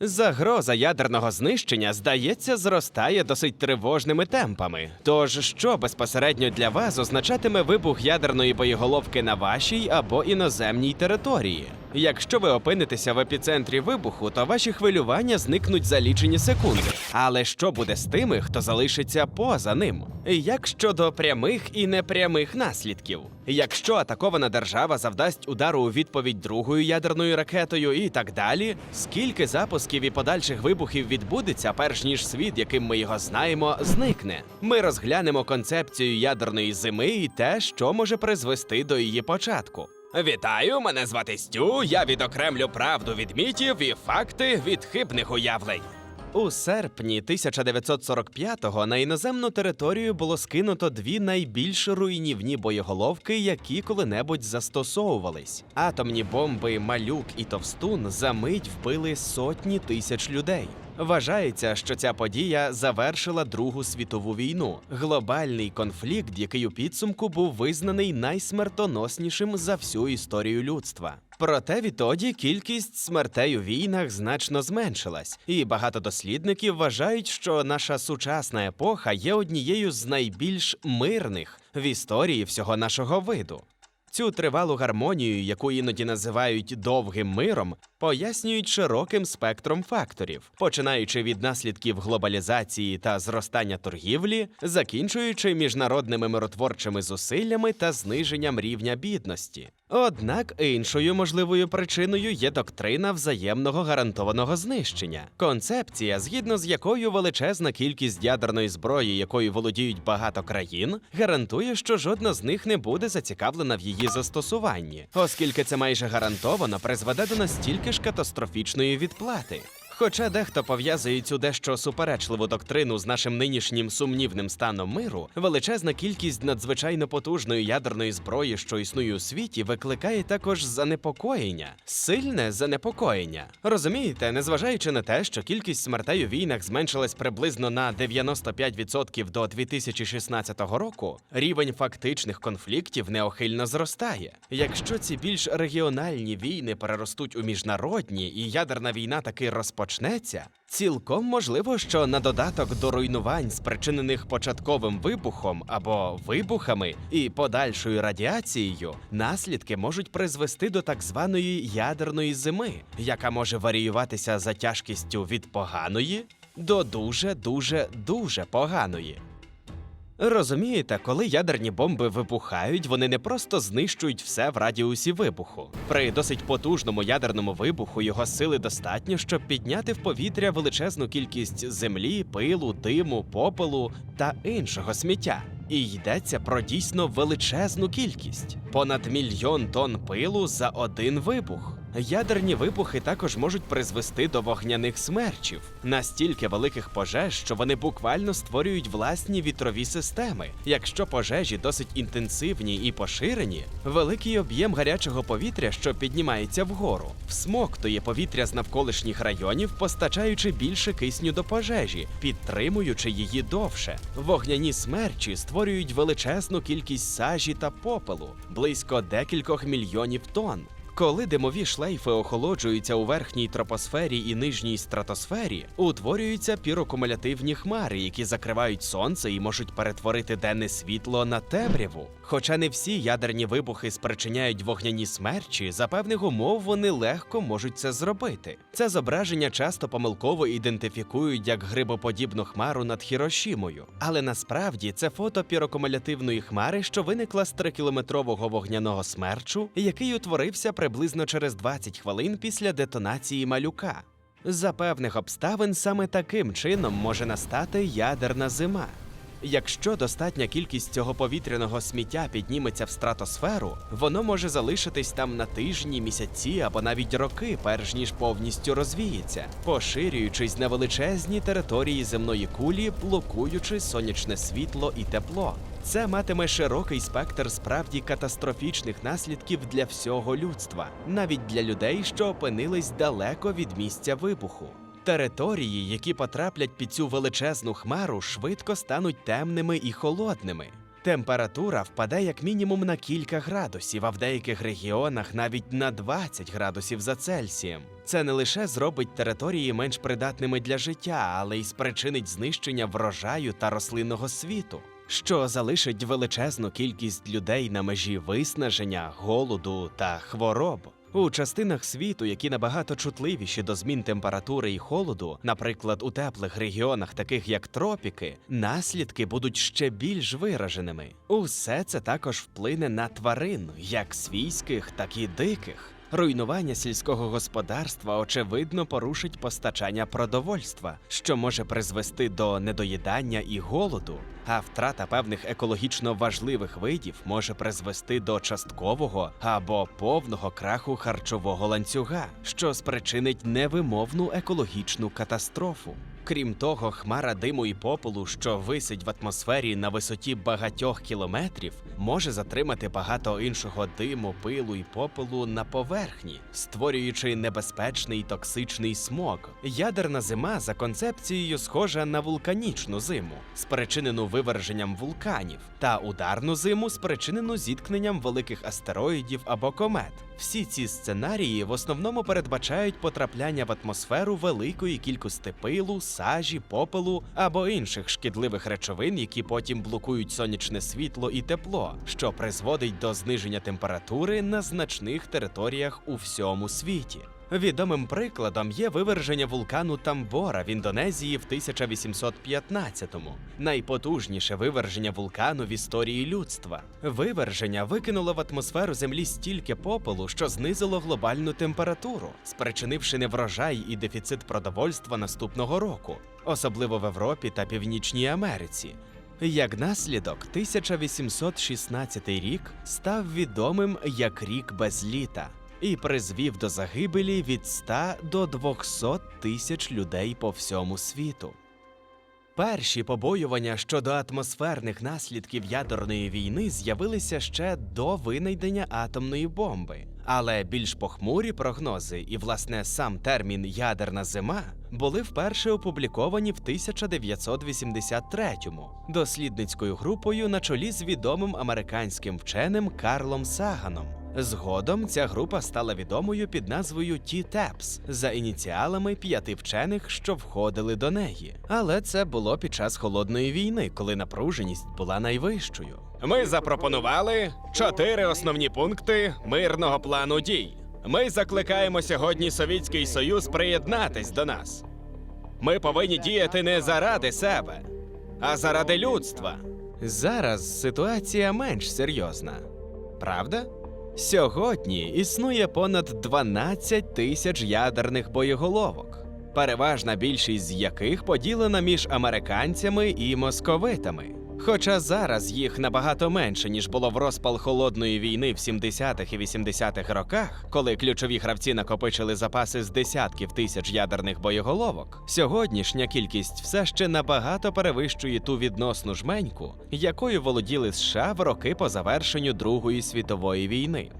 Загроза ядерного знищення, здається, зростає досить тривожними темпами. Тож, що безпосередньо для вас означатиме вибух ядерної боєголовки на вашій або іноземній території? Якщо ви опинитеся в епіцентрі вибуху, то ваші хвилювання зникнуть за лічені секунди. Але що буде з тими, хто залишиться поза ним? Як щодо прямих і непрямих наслідків? Якщо атакована держава завдасть удару у відповідь другою ядерною ракетою і так далі, скільки запусків і подальших вибухів відбудеться, перш ніж світ, яким ми його знаємо, зникне? Ми розглянемо концепцію ядерної зими і те, що може призвести до її початку. Вітаю, мене звати Стю. Я відокремлю правду від мітів і факти від хибних уявлень. У серпні 1945-го на іноземну територію було скинуто дві найбільш руйнівні боєголовки, які коли-небудь застосовувались. Атомні бомби Малюк і Товстун за мить вбили сотні тисяч людей. Вважається, що ця подія завершила Другу світову війну, глобальний конфлікт, який у підсумку був визнаний найсмертоноснішим за всю історію людства. Проте відтоді кількість смертей у війнах значно зменшилась, і багато дослідників вважають, що наша сучасна епоха є однією з найбільш мирних в історії всього нашого виду. Цю тривалу гармонію, яку іноді називають довгим миром, пояснюють широким спектром факторів, починаючи від наслідків глобалізації та зростання торгівлі, закінчуючи міжнародними миротворчими зусиллями та зниженням рівня бідності. Однак іншою можливою причиною є доктрина взаємного гарантованого знищення, концепція, згідно з якою величезна кількість ядерної зброї, якою володіють багато країн, гарантує, що жодна з них не буде зацікавлена в її застосуванні, оскільки це майже гарантовано призведе до настільки ж катастрофічної відплати. Хоча дехто пов'язує цю дещо суперечливу доктрину з нашим нинішнім сумнівним станом миру, величезна кількість надзвичайно потужної ядерної зброї, що існує у світі, викликає також занепокоєння, сильне занепокоєння. Розумієте, незважаючи на те, що кількість смертей у війнах зменшилась приблизно на 95% до 2016 року, рівень фактичних конфліктів неохильно зростає. Якщо ці більш регіональні війни переростуть у міжнародні, і ядерна війна таки розпочнеться, цілком можливо, що на додаток до руйнувань, спричинених початковим вибухом або вибухами і подальшою радіацією, наслідки можуть призвести до так званої ядерної зими, яка може варіюватися за тяжкістю від поганої до дуже дуже дуже поганої. Розумієте, коли ядерні бомби вибухають, вони не просто знищують все в радіусі вибуху. При досить потужному ядерному вибуху його сили достатньо, щоб підняти в повітря величезну кількість землі, пилу, диму, попелу та іншого сміття. І йдеться про дійсно величезну кількість понад мільйон тонн пилу за один вибух. Ядерні вибухи також можуть призвести до вогняних смерчів, настільки великих пожеж, що вони буквально створюють власні вітрові системи. Якщо пожежі досить інтенсивні і поширені, великий об'єм гарячого повітря, що піднімається вгору, всмоктує повітря з навколишніх районів, постачаючи більше кисню до пожежі, підтримуючи її довше. Вогняні смерчі створюють величезну кількість сажі та попелу, близько декількох мільйонів тонн. Коли димові шлейфи охолоджуються у верхній тропосфері і нижній стратосфері, утворюються пірокумулятивні хмари, які закривають сонце і можуть перетворити денне світло на темряву. Хоча не всі ядерні вибухи спричиняють вогняні смерчі, за певних умов вони легко можуть це зробити. Це зображення часто помилково ідентифікують як грибоподібну хмару над Хірошімою, але насправді це фото пірокумулятивної хмари, що виникла з 3-кілометрового вогняного смерчу, який утворився приблизно через 20 хвилин після детонації малюка. За певних обставин саме таким чином може настати ядерна зима. Якщо достатня кількість цього повітряного сміття підніметься в стратосферу, воно може залишитись там на тижні, місяці або навіть роки, перш ніж повністю розвіється, поширюючись на величезні території земної кулі, блокуючи сонячне світло і тепло. Це матиме широкий спектр справді катастрофічних наслідків для всього людства, навіть для людей, що опинились далеко від місця вибуху. Території, які потраплять під цю величезну хмару, швидко стануть темними і холодними. Температура впаде як мінімум на кілька градусів, а в деяких регіонах навіть на 20 градусів за Цельсієм. Це не лише зробить території менш придатними для життя, але й спричинить знищення врожаю та рослинного світу, що залишить величезну кількість людей на межі виснаження, голоду та хвороб. У частинах світу, які набагато чутливіші до змін температури і холоду, наприклад, у теплих регіонах, таких як тропіки, наслідки будуть ще більш вираженими. Усе це також вплине на тварин, як свійських, так і диких. Руйнування сільського господарства очевидно порушить постачання продовольства, що може призвести до недоїдання і голоду, а втрата певних екологічно важливих видів може призвести до часткового або повного краху харчового ланцюга, що спричинить невимовну екологічну катастрофу. Крім того, хмара диму і попелу, що висить в атмосфері на висоті багатьох кілометрів, може затримати багато іншого диму, пилу і попелу на поверхні, створюючи небезпечний токсичний смог. Ядерна зима за концепцією схожа на вулканічну зиму, спричинену виверженням вулканів, та ударну зиму, спричинену зіткненням великих астероїдів або комет. Всі ці сценарії в основному передбачають потрапляння в атмосферу великої кількості пилу, сажі, попелу або інших шкідливих речовин, які потім блокують сонячне світло і тепло, що призводить до зниження температури на значних територіях у всьому світі. Відомим прикладом є виверження вулкану Тамбора в Індонезії в 1815-му. Найпотужніше виверження вулкану в історії людства. Виверження викинуло в атмосферу землі стільки попелу, що знизило глобальну температуру, спричинивши неврожай і дефіцит продовольства наступного року, особливо в Європі та Північній Америці. Як наслідок, 1816 рік став відомим як рік без літа і призвів до загибелі від 100 до 200 тисяч людей по всьому світу. Перші побоювання щодо атмосферних наслідків ядерної війни з'явилися ще до винайдення атомної бомби. Але більш похмурі прогнози і, власне, сам термін ядерна зима були вперше опубліковані в 1983-му дослідницькою групою на чолі з відомим американським вченим Карлом Саганом. Згодом ця група стала відомою під назвою T-TAPS за ініціалами п'яти вчених, що входили до неї. Але це було під час холодної війни, коли напруженість була найвищою. Ми запропонували чотири основні пункти мирного плану дій. Ми закликаємо сьогодні Совєтський Союз приєднатись до нас. Ми повинні діяти не заради себе, а заради людства. Зараз ситуація менш серйозна, правда? Сьогодні існує понад 12 тисяч ядерних боєголовок, переважна більшість з яких поділена між американцями і московитами. Хоча зараз їх набагато менше, ніж було в розпал холодної війни в 70-х і 80-х роках, коли ключові гравці накопичили запаси з десятків тисяч ядерних боєголовок, сьогоднішня кількість все ще набагато перевищує ту відносну жменьку, якою володіли США в роки по завершенню Другої світової війни.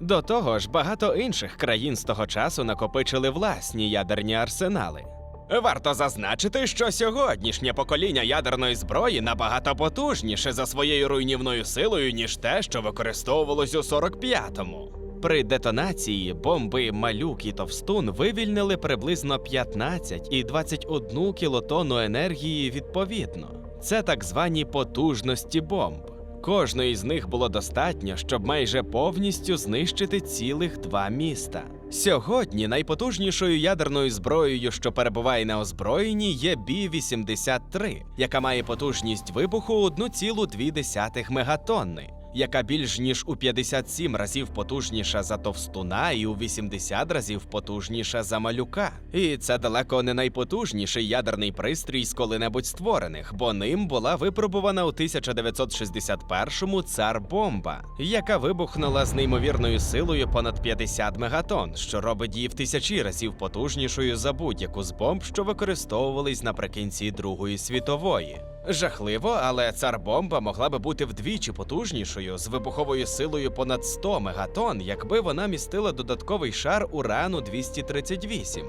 До того ж, багато інших країн з того часу накопичили власні ядерні арсенали. Варто зазначити, що сьогоднішнє покоління ядерної зброї набагато потужніше за своєю руйнівною силою, ніж те, що використовувалось у 45-му. При детонації бомби Малюк і Товстун вивільнили приблизно 15 і 21 кілотонну енергії відповідно. Це так звані потужності бомб. Кожної з них було достатньо, щоб майже повністю знищити цілих два міста. Сьогодні найпотужнішою ядерною зброєю, що перебуває на озброєнні, є Бі-83, яка має потужність вибуху 1,2 мегатонни, яка більш ніж у 57 разів потужніша за товстуна і у 80 разів потужніша за малюка. І це далеко не найпотужніший ядерний пристрій з коли-небудь створених, бо ним була випробувана у 1961-му цар бомба, яка вибухнула з неймовірною силою понад 50 мегатон, що робить її в тисячі разів потужнішою за будь-яку з бомб, що використовувались наприкінці Другої світової. Жахливо, але цар бомба могла би бути вдвічі потужнішою з вибуховою силою понад 100 мегатон, якби вона містила додатковий шар урану 238.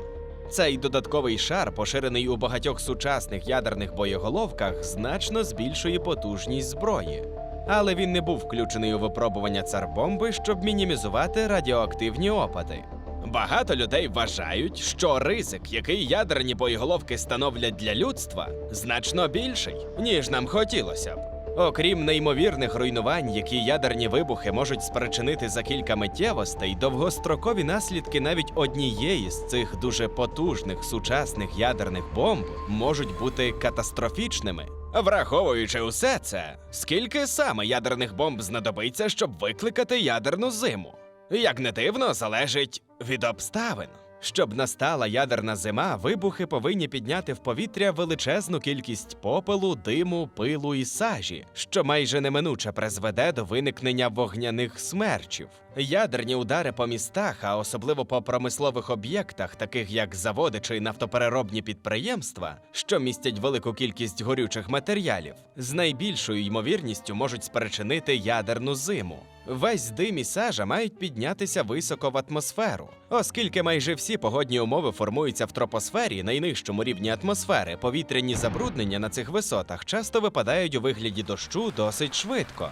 Цей додатковий шар, поширений у багатьох сучасних ядерних боєголовках, значно збільшує потужність зброї. але він не був включений у випробування царбомби, щоб мінімізувати радіоактивні опади. Багато людей вважають, що ризик, який ядерні боєголовки становлять для людства, значно більший, ніж нам хотілося б. Окрім неймовірних руйнувань, які ядерні вибухи можуть спричинити за кілька миттєвостей, довгострокові наслідки навіть однієї з цих дуже потужних сучасних ядерних бомб можуть бути катастрофічними. Враховуючи усе це, скільки саме ядерних бомб знадобиться, щоб викликати ядерну зиму? Як не дивно, залежить від обставин. Щоб настала ядерна зима, вибухи повинні підняти в повітря величезну кількість попелу, диму, пилу і сажі, що майже неминуче призведе до виникнення вогняних смерчів. Ядерні удари по містах, а особливо по промислових об'єктах, таких як заводи чи нафтопереробні підприємства, що містять велику кількість горючих матеріалів, з найбільшою ймовірністю можуть спричинити ядерну зиму. Весь дим і сажа мають піднятися високо в атмосферу, оскільки майже всі погодні умови формуються в тропосфері, найнижчому рівні атмосфери. Повітряні забруднення на цих висотах часто випадають у вигляді дощу досить швидко.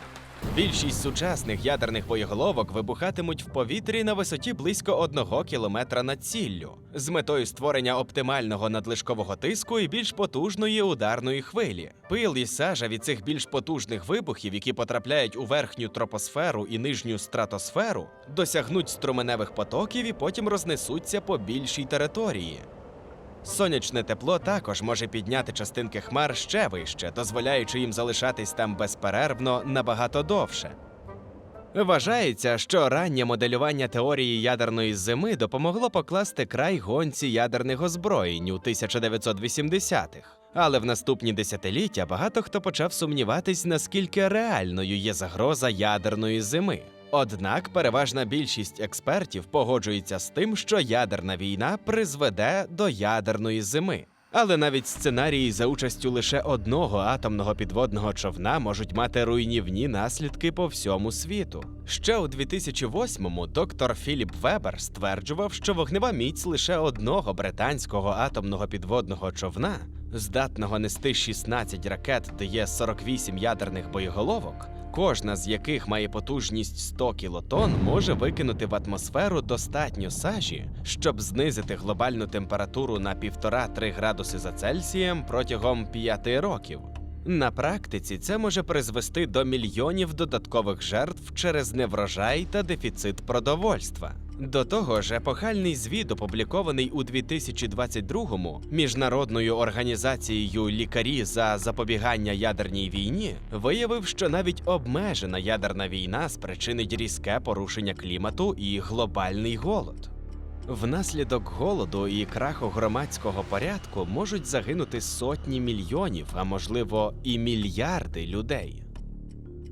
Більшість сучасних ядерних боєголовок вибухатимуть в повітрі на висоті близько одного кілометра над ціллю, з метою створення оптимального надлишкового тиску і більш потужної ударної хвилі. Пил і сажа від цих більш потужних вибухів, які потрапляють у верхню тропосферу і нижню стратосферу, досягнуть струменевих потоків і потім рознесуться по більшій території. Сонячне тепло також може підняти частинки хмар ще вище, дозволяючи їм залишатись там безперервно набагато довше. Вважається, що раннє моделювання теорії ядерної зими допомогло покласти край гонці ядерних озброєнь у 1980-х. Але в наступні десятиліття багато хто почав сумніватись, наскільки реальною є загроза ядерної зими. Однак переважна більшість експертів погоджується з тим, що ядерна війна призведе до ядерної зими. Але навіть сценарії за участю лише одного атомного підводного човна можуть мати руйнівні наслідки по всьому світу. Ще у 2008-му доктор Філіп Вебер стверджував, що вогнева міць лише одного британського атомного підводного човна, здатного нести 16 ракет ДЄ-48 ядерних боєголовок, кожна з яких має потужність 100 кілотон, може викинути в атмосферу достатньо сажі, щоб знизити глобальну температуру на 1,5-3 градуси за Цельсієм протягом 5 років. На практиці це може призвести до мільйонів додаткових жертв через неврожай та дефіцит продовольства. До того ж, епохальний звіт, опублікований у 2022-му міжнародною організацією Лікарі за запобігання ядерній війні, виявив, що навіть обмежена ядерна війна спричинить різке порушення клімату і глобальний голод. Внаслідок голоду і краху громадського порядку можуть загинути сотні мільйонів, а можливо і мільярди людей.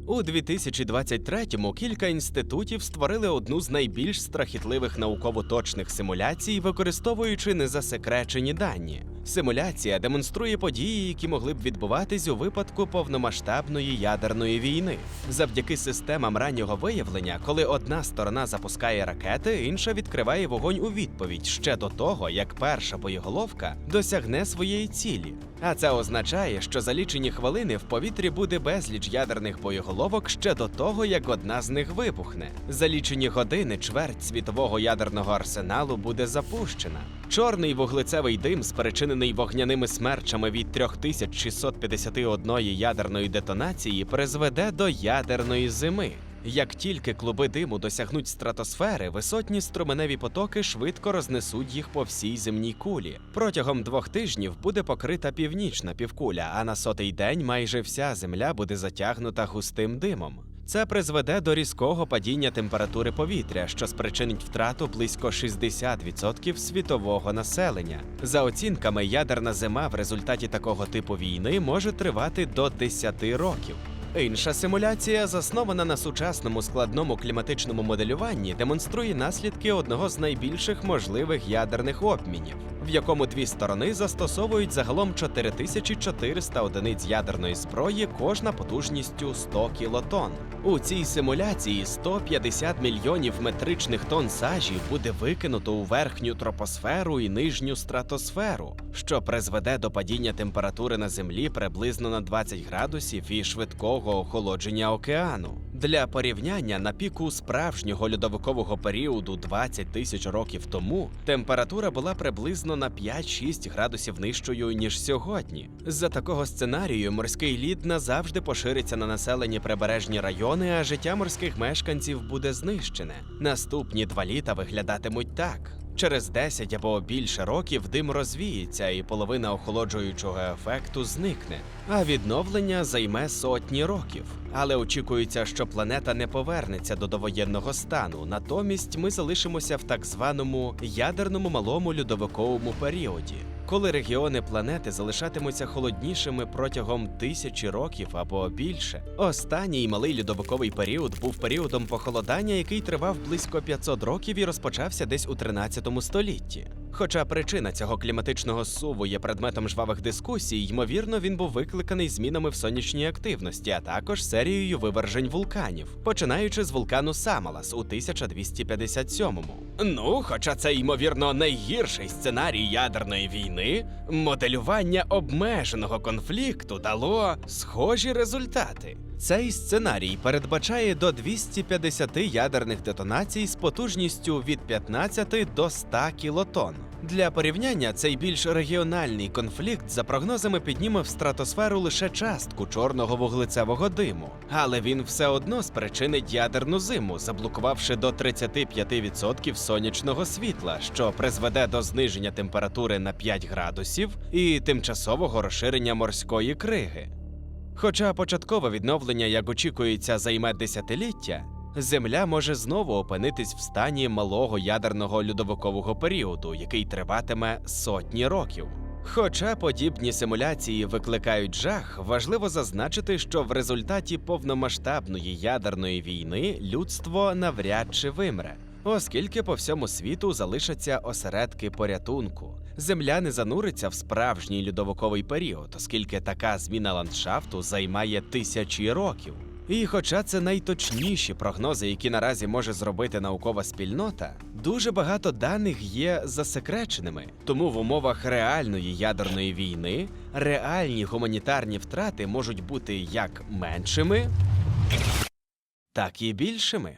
У 2023-му кілька інститутів створили одну з найбільш страхітливих науково-точних симуляцій, використовуючи незасекречені дані. Симуляція демонструє події, які могли б відбуватись у випадку повномасштабної ядерної війни. Завдяки системам раннього виявлення, коли одна сторона запускає ракети, інша відкриває вогонь у відповідь ще до того, як перша боєголовка досягне своєї цілі. А це означає, що за лічені хвилини в повітрі буде безліч ядерних боєголовок ще до того, як одна з них вибухне. За лічені години чверть світового ядерного арсеналу буде запущена. Чорний вуглецевий дим, спричинений вогняними смерчами від 3651 ядерної детонації, призведе до ядерної зими. Як тільки клуби диму досягнуть стратосфери, висотні струменеві потоки швидко рознесуть їх по всій земній кулі. Протягом двох тижнів буде покрита північна півкуля, а на сотий день майже вся земля буде затягнута густим димом. Це призведе до різкого падіння температури повітря, що спричинить втрату близько 60% світового населення. За оцінками, ядерна зима в результаті такого типу війни може тривати до 10 років. Інша симуляція, заснована на сучасному складному кліматичному моделюванні, демонструє наслідки одного з найбільших можливих ядерних обмінів, в якому дві сторони застосовують загалом 4400 одиниць ядерної зброї, кожна потужністю 100 кілотон. У цій симуляції 150 мільйонів метричних тонн сажі буде викинуто у верхню тропосферу і нижню стратосферу, що призведе до падіння температури на землі приблизно на 20 градусів і швидкого охолодження океану. Для порівняння на піку справжнього льодовикового періоду 20 тисяч років тому температура була приблизно на 5-6 градусів нижчою ніж сьогодні. За такого сценарію морський лід назавжди пошириться на населені прибережні райони, а життя морських мешканців буде знищене. Наступні два літа виглядатимуть так. Через 10 або більше років дим розвіється, і половина охолоджуючого ефекту зникне. А відновлення займе сотні років. Але очікується, що планета не повернеться до довоєнного стану. Натомість ми залишимося в так званому ядерному малому льодовиковому періоді. Коли регіони планети залишатимуться холоднішими протягом тисячі років або більше, останній малий льодовиковий період був періодом похолодання, який тривав близько 500 років і розпочався десь у 13 столітті. Хоча причина цього кліматичного суву є предметом жвавих дискусій, ймовірно, він був викликаний змінами в сонячній активності, а також серією вивержень вулканів, починаючи з вулкану Самалас у 1257-му. Ну, хоча це ймовірно найгірший сценарій ядерної війни, моделювання обмеженого конфлікту дало схожі результати. Цей сценарій передбачає до 250 ядерних детонацій з потужністю від 15 до 100 кілотон. Для порівняння цей більш регіональний конфлікт за прогнозами підніме в стратосферу лише частку чорного вуглецевого диму, але він все одно спричинить ядерну зиму, заблокувавши до 35% сонячного світла, що призведе до зниження температури на 5 градусів і тимчасового розширення морської криги. Хоча початкове відновлення, як очікується, займе десятиліття, Земля може знову опинитись в стані малого ядерного льодовикового періоду, який триватиме сотні років. Хоча подібні симуляції викликають жах, важливо зазначити, що в результаті повномасштабної ядерної війни людство навряд чи вимре, оскільки по всьому світу залишаться осередки порятунку. Земля не зануриться в справжній льодовиковий період, оскільки така зміна ландшафту займає тисячі років. І хоча це найточніші прогнози, які наразі може зробити наукова спільнота, дуже багато даних є засекреченими. Тому в умовах реальної ядерної війни реальні гуманітарні втрати можуть бути як меншими, так і більшими.